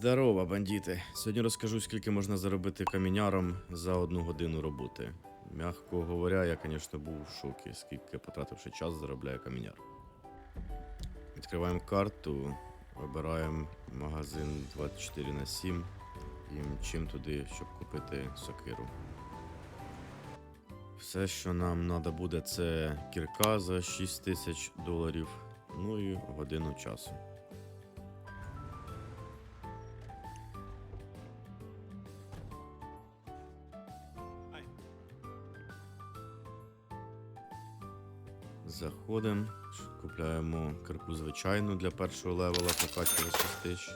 Здорово, бандити. Сьогодні розкажу, скільки можна заробити каміняром за одну годину роботи. Мягко говоря, я, звісно, був в шокі, скільки потративши час, заробляє каміняр. Відкриваємо карту, вибираємо магазин 24 на 7 і мчим туди, щоб купити сокиру. Все, що нам треба буде, це кірка за 6 тисяч доларів, ну і годину часу. Заходимо, купляємо кирку звичайну для першого левела, прокачувати 6 тисяч.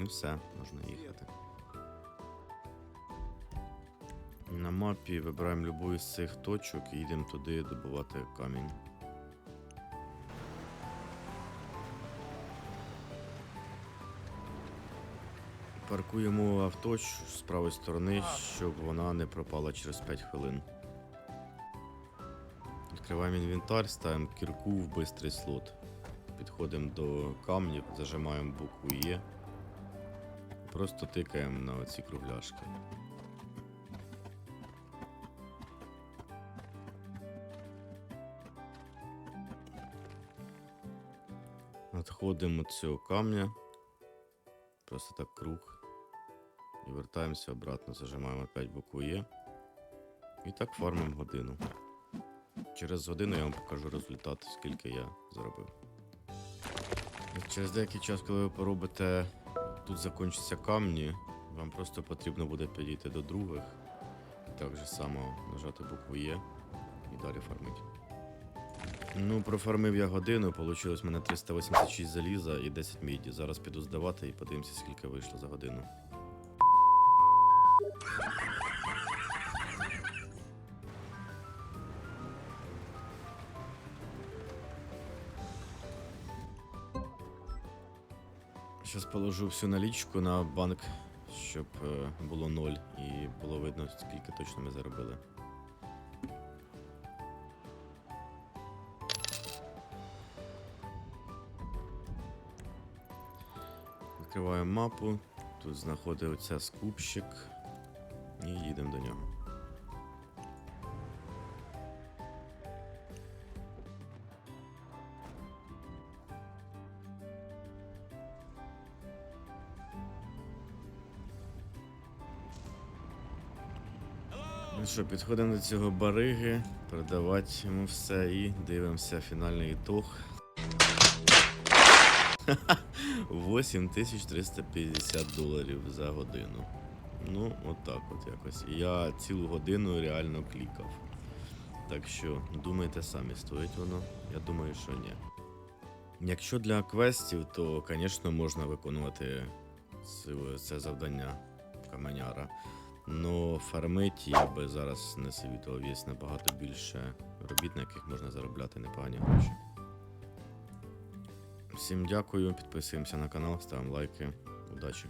І все, можна їхати. На мапі вибираємо любу з цих точок і йдемо туди добувати камінь. Паркуємо авто з правої сторони, щоб вона не пропала через 5 хвилин. Відкриваємо інвентар, ставимо кірку в бистрий слот. Підходимо до камнів, зажимаємо букву Є. Просто тикаємо на оці кругляшки. Від цього камня. Просто так круг. І вертаємося обратно, зажимаємо опять букву Є. І так фармимо годину. Через годину я вам покажу результат, скільки я заробив. Через деякий час, коли ви поробите, тут закінчаться камні, вам просто потрібно буде підійти до других. І так же само нажати букву Є і далі фармити. Ну, профармив я годину, вийшло в мене 386 заліза і 10 міді. Зараз піду здавати і подивимося, скільки вийшло за годину. Зараз положу всю налічку на банк, щоб е, було ноль і було видно, скільки точно ми заробили. Відкриваємо мапу. Тут знаходиться скупщик. І їдемо Ну що, підходимо до цього бариги, продавати йому все і дивимося фінальний ітог. 8350 доларів за годину. Ну, отак от якось. І Я цілу годину реально клікав. Так що думайте самі, стоїть воно? Я думаю, що ні. Якщо для квестів, то, звісно, можна виконувати це завдання каменяра. Ну, фармить я би зараз не совітував. Є набагато більше робіт, на яких можна заробляти непогані гроші. Всім дякую, підписуємося на канал, ставимо лайки. Удачі!